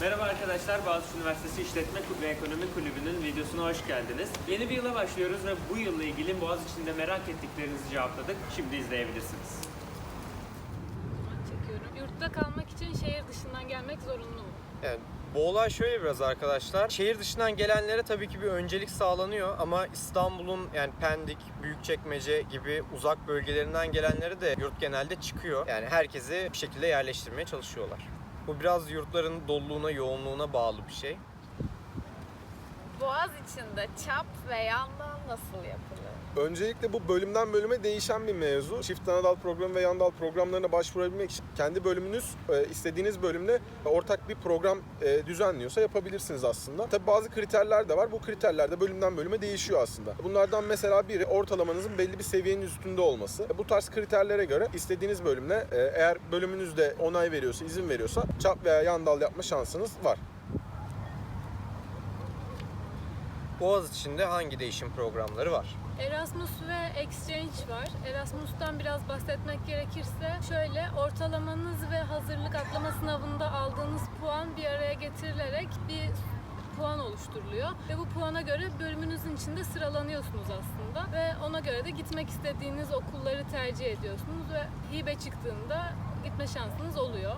Merhaba arkadaşlar, Boğaziçi Üniversitesi İşletme ve Ekonomi Kulübü'nün videosuna hoş geldiniz. Yeni bir yıla başlıyoruz ve bu yılla ilgili Boğaziçi'nde merak ettiklerinizi cevapladık. Şimdi izleyebilirsiniz. çekiyorum. Yurtta kalmak için şehir dışından gelmek zorunlu mu? Yani bu olay şöyle biraz arkadaşlar. Şehir dışından gelenlere tabii ki bir öncelik sağlanıyor ama İstanbul'un yani Pendik, Büyükçekmece gibi uzak bölgelerinden gelenlere de yurt genelde çıkıyor. Yani herkesi bir şekilde yerleştirmeye çalışıyorlar. Bu biraz yurtların doluluğuna, yoğunluğuna bağlı bir şey. Boğaz içinde çap ve yandan nasıl yapılır? Öncelikle bu bölümden bölüme değişen bir mevzu. Çift ana dal programı ve yan dal programlarına başvurabilmek için kendi bölümünüz e, istediğiniz bölümle ortak bir program e, düzenliyorsa yapabilirsiniz aslında. Tabi bazı kriterler de var. Bu kriterler de bölümden bölüme değişiyor aslında. Bunlardan mesela biri ortalamanızın belli bir seviyenin üstünde olması. Bu tarz kriterlere göre istediğiniz bölümle e, eğer bölümünüzde onay veriyorsa, izin veriyorsa çap veya yan dal yapma şansınız var. Boğaz içinde hangi değişim programları var? Erasmus ve Exchange var. Erasmus'tan biraz bahsetmek gerekirse şöyle ortalamanız ve hazırlık atlama sınavında aldığınız puan bir araya getirilerek bir puan oluşturuluyor ve bu puana göre bölümünüzün içinde sıralanıyorsunuz aslında ve ona göre de gitmek istediğiniz okulları tercih ediyorsunuz ve hibe çıktığında gitme şansınız oluyor.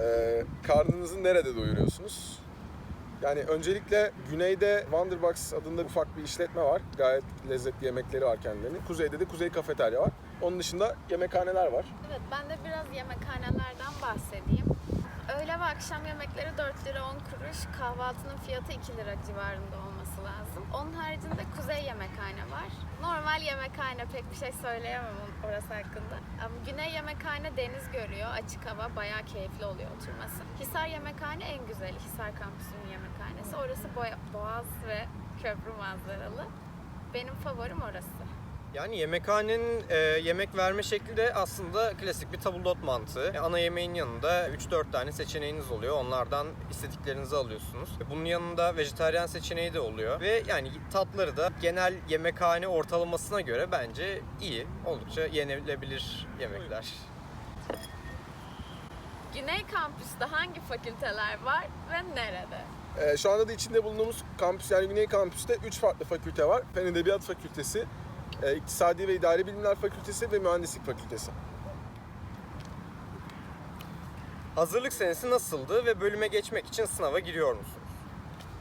Ee, karnınızı nerede doyuruyorsunuz? Yani öncelikle güneyde Wonderbox adında ufak bir işletme var. Gayet lezzetli yemekleri var kendilerinin. Kuzeyde de Kuzey Kafeterya var. Onun dışında yemekhaneler var. Evet ben de biraz yemekhanelerden bahsedeyim. Öğle ve akşam yemekleri 4 lira 10 kuruş, kahvaltının fiyatı 2 lira civarında olması lazım. Onun haricinde kuzey yemekhane var. Normal yemekhane pek bir şey söyleyemem orası hakkında. Ama güney yemekhane deniz görüyor, açık hava, bayağı keyifli oluyor oturması. Hisar yemekhane en güzeli, Hisar kampüsünün yemekhanesi. Orası boğaz ve köprü manzaralı. Benim favorim orası. Yani yemekhanenin e, yemek verme şekli de aslında klasik bir tabldot mantığı. E, Ana yemeğin yanında 3-4 tane seçeneğiniz oluyor. Onlardan istediklerinizi alıyorsunuz. E, Bunun yanında vejetaryen seçeneği de oluyor. Ve yani tatları da genel yemekhane ortalamasına göre bence iyi. Oldukça yenilebilir yemekler. Güney kampüste hangi fakülteler var ve nerede? Ee, şu anda da içinde bulunduğumuz kampüs yani Güney Kampüs'te 3 farklı fakülte var. Fen Edebiyat Fakültesi, İktisadi ve İdari Bilimler Fakültesi ve Mühendislik Fakültesi. Hazırlık senesi nasıldı ve bölüme geçmek için sınava giriyor musunuz?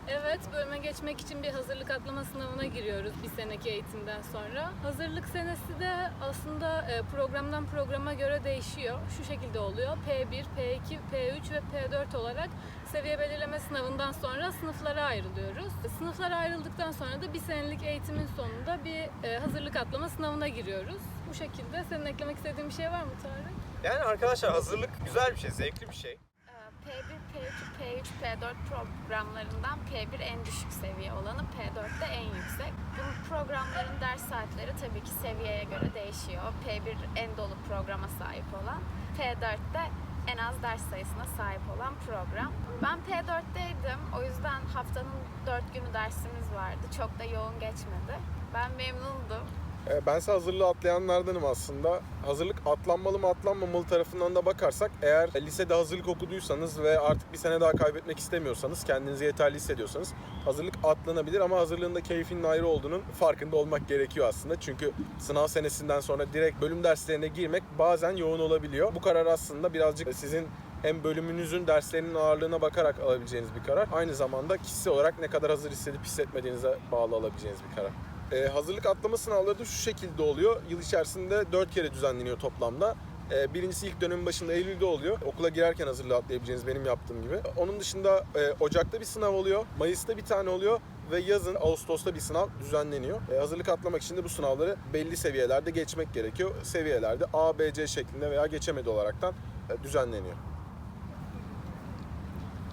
Evet, bölüme geçmek için bir hazırlık atlama sınavına giriyoruz bir seneki eğitimden sonra. Hazırlık senesi de aslında e, programdan programa göre değişiyor. Şu şekilde oluyor. P1, P2, P3 ve P4 olarak seviye belirleme sınavından sonra sınıflara ayrılıyoruz. Sınıflara ayrıldıktan sonra da bir senelik eğitimin sonunda bir e, hazırlık atlama sınavına giriyoruz. Bu şekilde. Senin eklemek istediğin bir şey var mı Tarık? Yani arkadaşlar hazırlık güzel bir şey, zevkli bir şey. Ee, P1, P2, P3, P4 programlarından P1 en düşük seviye olanı, P4 de en yüksek. Bu programların ders saatleri tabii ki seviyeye göre değişiyor. P1 en dolu programa sahip olan, P4 de en az ders sayısına sahip olan program. Ben P4'teydim. O yüzden haftanın 4 günü dersimiz vardı. Çok da yoğun geçmedi. Ben memnundum. Ee, ben ise hazırlığı atlayanlardanım aslında. Hazırlık atlanmalı mı atlanmamalı tarafından da bakarsak eğer lisede hazırlık okuduysanız ve artık bir sene daha kaybetmek istemiyorsanız, kendinizi yeterli hissediyorsanız hazırlık atlanabilir ama hazırlığında keyfinin ayrı olduğunun farkında olmak gerekiyor aslında. Çünkü sınav senesinden sonra direkt bölüm derslerine girmek bazen yoğun olabiliyor. Bu karar aslında birazcık sizin hem bölümünüzün derslerinin ağırlığına bakarak alabileceğiniz bir karar. Aynı zamanda kişisel olarak ne kadar hazır hissedip hissetmediğinize bağlı alabileceğiniz bir karar. Ee, hazırlık atlama sınavları da şu şekilde oluyor. Yıl içerisinde 4 kere düzenleniyor toplamda. Ee, birincisi ilk dönemin başında Eylül'de oluyor. Okula girerken hazırlığı atlayabileceğiniz benim yaptığım gibi. Onun dışında e, Ocak'ta bir sınav oluyor. Mayıs'ta bir tane oluyor. Ve yazın Ağustos'ta bir sınav düzenleniyor. E, hazırlık atlamak için de bu sınavları belli seviyelerde geçmek gerekiyor. Seviyelerde A, B, C şeklinde veya geçemedi olaraktan e, düzenleniyor.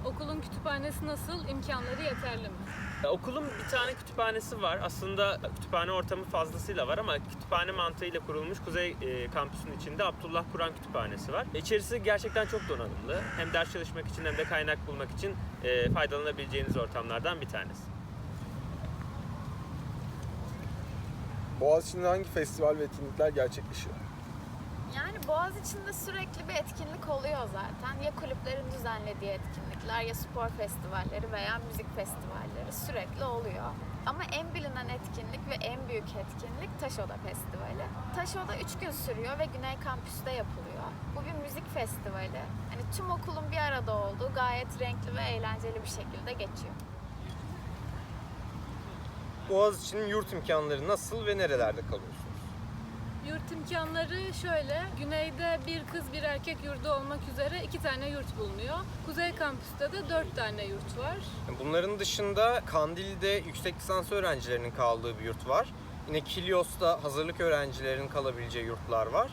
Okulun kütüphanesi nasıl? İmkanları yeterli mi? Okulun bir tane kütüphanesi var. Aslında kütüphane ortamı fazlasıyla var ama kütüphane mantığıyla kurulmuş Kuzey e, kampüsünün içinde Abdullah Kur'an Kütüphanesi var. İçerisi gerçekten çok donanımlı. Hem ders çalışmak için hem de kaynak bulmak için e, faydalanabileceğiniz ortamlardan bir tanesi. Boğaziçi'nde hangi festival ve etkinlikler gerçekleşiyor? Yani Boğaz içinde sürekli bir etkinlik oluyor zaten. Ya kulüplerin düzenlediği etkinlikler ya spor festivalleri veya müzik festivalleri sürekli oluyor. Ama en bilinen etkinlik ve en büyük etkinlik Taşoda Festivali. Taşoda 3 gün sürüyor ve Güney Kampüs'te yapılıyor. Bu bir müzik festivali. Hani tüm okulun bir arada olduğu gayet renkli ve eğlenceli bir şekilde geçiyor. Boğaziçi'nin yurt imkanları nasıl ve nerelerde kalıyorsunuz? Yurt imkanları şöyle, güneyde bir kız bir erkek yurdu olmak üzere iki tane yurt bulunuyor. Kuzey kampüste de dört tane yurt var. Bunların dışında Kandil'de yüksek lisans öğrencilerinin kaldığı bir yurt var. Yine Kilyos'ta hazırlık öğrencilerinin kalabileceği yurtlar var.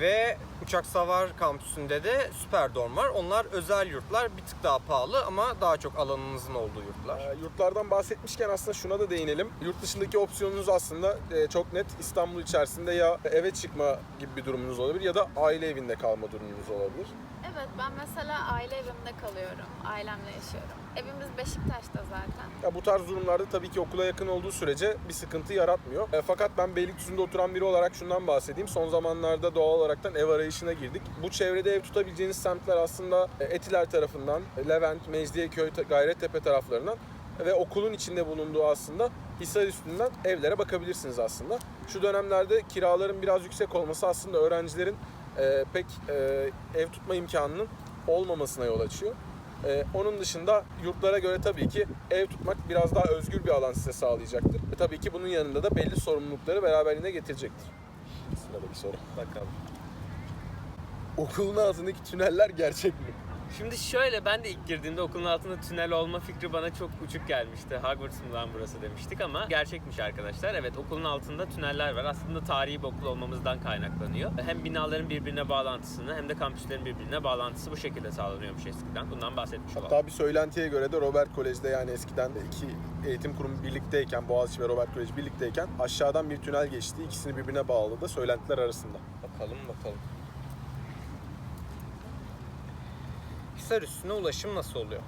Ve Uçak Savar kampüsünde de Süperdorm var. Onlar özel yurtlar. Bir tık daha pahalı ama daha çok alanınızın olduğu yurtlar. Ee, Yurtlardan bahsetmişken aslında şuna da değinelim. Yurt dışındaki opsiyonunuz aslında e, çok net İstanbul içerisinde ya eve çıkma gibi bir durumunuz olabilir ya da aile evinde kalma durumunuz olabilir. Evet ben mesela aile evimde kalıyorum. Ailemle yaşıyorum. Evimiz Beşiktaş'ta zaten. Ya bu tarz durumlarda tabii ki okula yakın olduğu sürece bir sıkıntı yaratmıyor. E, fakat ben Beylikdüzü'nde oturan biri olarak şundan bahsedeyim. Son zamanlarda doğal olaraktan ev arayışına girdik. Bu çevrede ev tutabileceğiniz semtler aslında e, Etiler tarafından, e, Levent, Mecidiyeköy, Gayrettepe taraflarından ve okulun içinde bulunduğu aslında Hisar üstünden evlere bakabilirsiniz aslında. Şu dönemlerde kiraların biraz yüksek olması aslında öğrencilerin e, pek e, ev tutma imkanının olmamasına yol açıyor. Ee, onun dışında yurtlara göre tabii ki ev tutmak biraz daha özgür bir alan size sağlayacaktır. Ve tabii ki bunun yanında da belli sorumlulukları beraberliğine getirecektir. Sıradaki soru. Bakalım. Okulun altındaki tüneller gerçek mi? Şimdi şöyle ben de ilk girdiğimde okulun altında tünel olma fikri bana çok uçuk gelmişti. Hogwarts mı lan burası demiştik ama gerçekmiş arkadaşlar. Evet okulun altında tüneller var. Aslında tarihi bir okul olmamızdan kaynaklanıyor. Hem binaların birbirine bağlantısını hem de kampüslerin birbirine bağlantısı bu şekilde sağlanıyormuş eskiden. Bundan bahsetmiş olalım. Hatta bir söylentiye göre de Robert Kolej'de yani eskiden de iki eğitim kurumu birlikteyken, Boğaziçi ve Robert Kolej birlikteyken aşağıdan bir tünel geçti. İkisini birbirine bağladı da söylentiler arasında. Bakalım bakalım. Hisar üstüne ulaşım nasıl oluyor?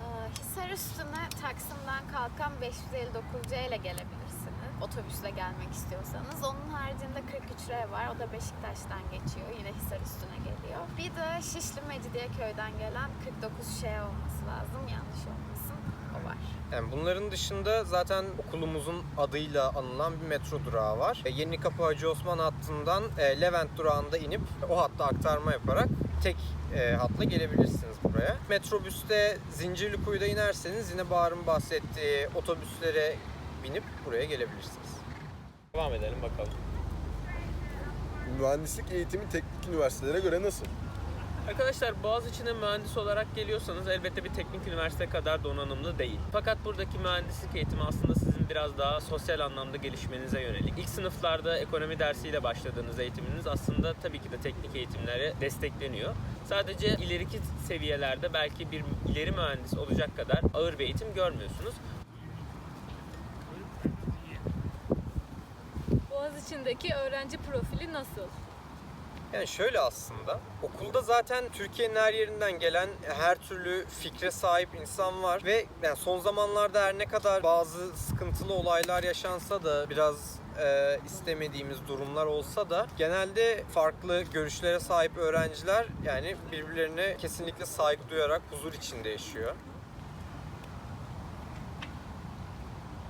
Ee, Hisar üstüne Taksim'den kalkan 559C ile gelebilirsiniz. Otobüsle gelmek istiyorsanız. Onun haricinde 43R var. O da Beşiktaş'tan geçiyor. Yine Hisar üstüne geliyor. Bir de Şişli Mecidiyeköy'den gelen 49Ş olması lazım. Yanlış olmasın. O var. Yani bunların dışında zaten okulumuzun adıyla anılan bir metro durağı var. E, Yeni Kapı Hacı Osman hattından e, Levent durağında inip o hatta aktarma yaparak tek e, hatla gelebilirsiniz buraya. Metrobüste Zincirlikuyu'da inerseniz yine Bahar'ın bahsettiği otobüslere binip buraya gelebilirsiniz. Devam edelim bakalım. Mühendislik eğitimi teknik üniversitelere göre nasıl? Arkadaşlar Boğaziçi'ne mühendis olarak geliyorsanız elbette bir teknik üniversite kadar donanımlı değil. Fakat buradaki mühendislik eğitimi aslında sizin biraz daha sosyal anlamda gelişmenize yönelik. İlk sınıflarda ekonomi dersiyle başladığınız eğitiminiz aslında tabii ki de teknik eğitimlere destekleniyor. Sadece ileriki seviyelerde belki bir ileri mühendis olacak kadar ağır bir eğitim görmüyorsunuz. Boğaziçi'ndeki öğrenci profili nasıl? Yani şöyle aslında, okulda zaten Türkiye'nin her yerinden gelen her türlü fikre sahip insan var ve yani son zamanlarda her ne kadar bazı sıkıntılı olaylar yaşansa da biraz e, istemediğimiz durumlar olsa da genelde farklı görüşlere sahip öğrenciler yani birbirlerine kesinlikle saygı duyarak huzur içinde yaşıyor.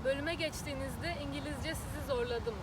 Bölüme geçtiğinizde İngilizce sizi zorladı mı?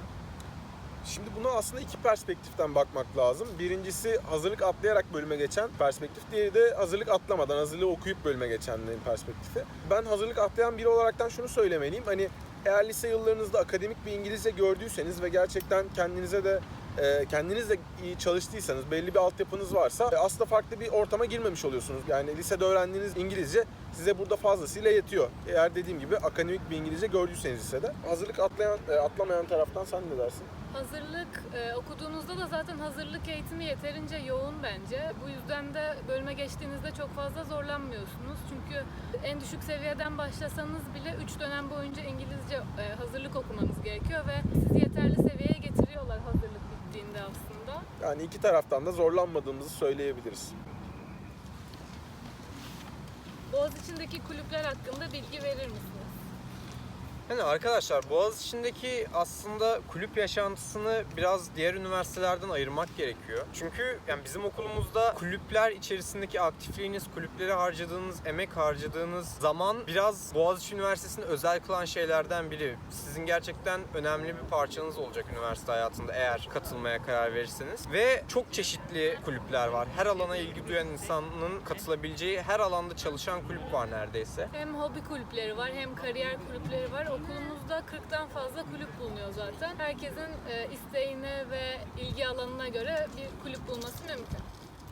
Şimdi buna aslında iki perspektiften bakmak lazım. Birincisi hazırlık atlayarak bölüme geçen perspektif. Diğeri de hazırlık atlamadan, hazırlığı okuyup bölüme geçenlerin perspektifi. Ben hazırlık atlayan biri olaraktan şunu söylemeliyim. Hani eğer lise yıllarınızda akademik bir İngilizce gördüyseniz ve gerçekten kendinize de e, kendiniz de iyi çalıştıysanız, belli bir altyapınız varsa e, aslında farklı bir ortama girmemiş oluyorsunuz. Yani lisede öğrendiğiniz İngilizce size burada fazlasıyla yetiyor. Eğer dediğim gibi akademik bir İngilizce gördüyseniz lisede. Hazırlık atlayan, e, atlamayan taraftan sen ne dersin? Hazırlık e, okuduğunuzda da zaten hazırlık eğitimi yeterince yoğun bence. Bu yüzden de bölüme geçtiğinizde çok fazla zorlanmıyorsunuz. Çünkü en düşük seviyeden başlasanız bile 3 dönem boyunca İngilizce e, hazırlık okumanız gerekiyor ve sizi yeterli seviyeye getiriyorlar hazırlık bittiğinde aslında. Yani iki taraftan da zorlanmadığımızı söyleyebiliriz. Boğaziçi'ndeki kulüpler hakkında bilgi verir misiniz? Yani arkadaşlar Boğaziçi'ndeki aslında kulüp yaşantısını biraz diğer üniversitelerden ayırmak gerekiyor. Çünkü yani bizim okulumuzda kulüpler içerisindeki aktifliğiniz, kulüplere harcadığınız, emek harcadığınız zaman biraz Boğaziçi Üniversitesi'ni özel kılan şeylerden biri. Sizin gerçekten önemli bir parçanız olacak üniversite hayatında eğer katılmaya karar verirseniz. Ve çok çeşitli kulüpler var. Her alana ilgi duyan insanın katılabileceği her alanda çalışan kulüp var neredeyse. Hem hobi kulüpleri var hem kariyer kulüpleri var. Okulumuzda 40'tan fazla kulüp bulunuyor zaten. Herkesin e, isteğine ve ilgi alanına göre bir kulüp bulması mümkün.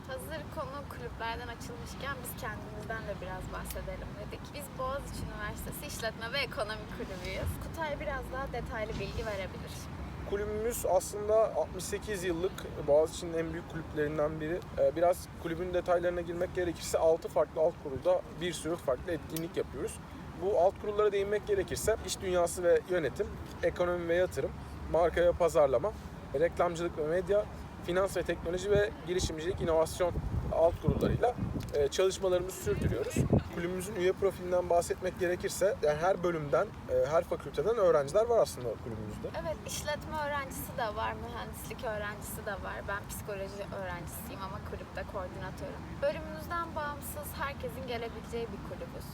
Hazır konu kulüplerden açılmışken biz kendimizden de biraz bahsedelim dedik. Biz Boğaziçi Üniversitesi İşletme ve Ekonomi Kulübüyüz. Kutay biraz daha detaylı bilgi verebilir. Kulübümüz aslında 68 yıllık Boğaziçi'nin en büyük kulüplerinden biri. Ee, Biraz kulübün detaylarına girmek gerekirse 6 farklı alt kurulda bir sürü farklı etkinlik yapıyoruz. Bu alt kurullara değinmek gerekirse iş dünyası ve yönetim, ekonomi ve yatırım, marka ve pazarlama, reklamcılık ve medya, finans ve teknoloji ve girişimcilik, inovasyon alt kurullarıyla e, çalışmalarımızı sürdürüyoruz. Kulübümüzün üye profilinden bahsetmek gerekirse yani her bölümden, e, her fakülteden öğrenciler var aslında kulübümüzde. Evet, işletme öğrencisi de var, mühendislik öğrencisi de var. Ben psikoloji öğrencisiyim ama kulüpte koordinatörüm. Bölümünüzden bağımsız herkesin gelebileceği bir kulübüz.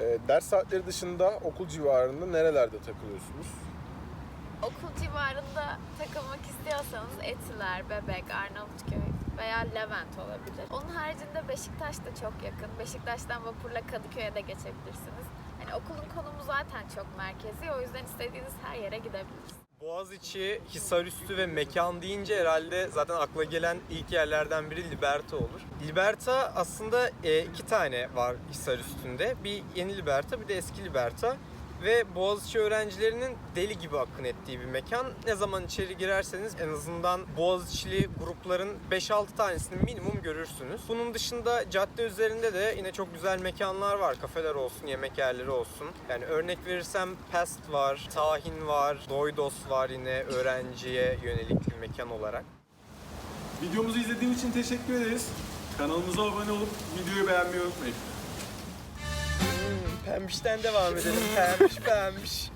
E, ders saatleri dışında okul civarında nerelerde takılıyorsunuz? Okul civarında takılmak istiyorsanız Etiler, Bebek, Arnavutköy veya Levent olabilir. Onun haricinde Beşiktaş da çok yakın. Beşiktaş'tan vapurla Kadıköy'e de geçebilirsiniz. Hani okulun konumu zaten çok merkezi. O yüzden istediğiniz her yere gidebilirsiniz. Boğaziçi, Hisarüstü ve mekan deyince herhalde zaten akla gelen ilk yerlerden biri Liberta olur. Liberta aslında e, iki tane var Hisarüstü'nde. Bir yeni Liberta bir de eski Liberta. Ve Boğaziçi öğrencilerinin deli gibi akın ettiği bir mekan. Ne zaman içeri girerseniz en azından Boğaziçi'li grupların 5-6 tanesini minimum görürsünüz. Bunun dışında cadde üzerinde de yine çok güzel mekanlar var. Kafeler olsun, yemek yerleri olsun. Yani örnek verirsem Pest var, Tahin var, Doydos var yine öğrenciye yönelik bir mekan olarak. Videomuzu izlediğiniz için teşekkür ederiz. Kanalımıza abone olup videoyu beğenmeyi unutmayın. Pembiş'ten devam edelim. Pembiş pembiş.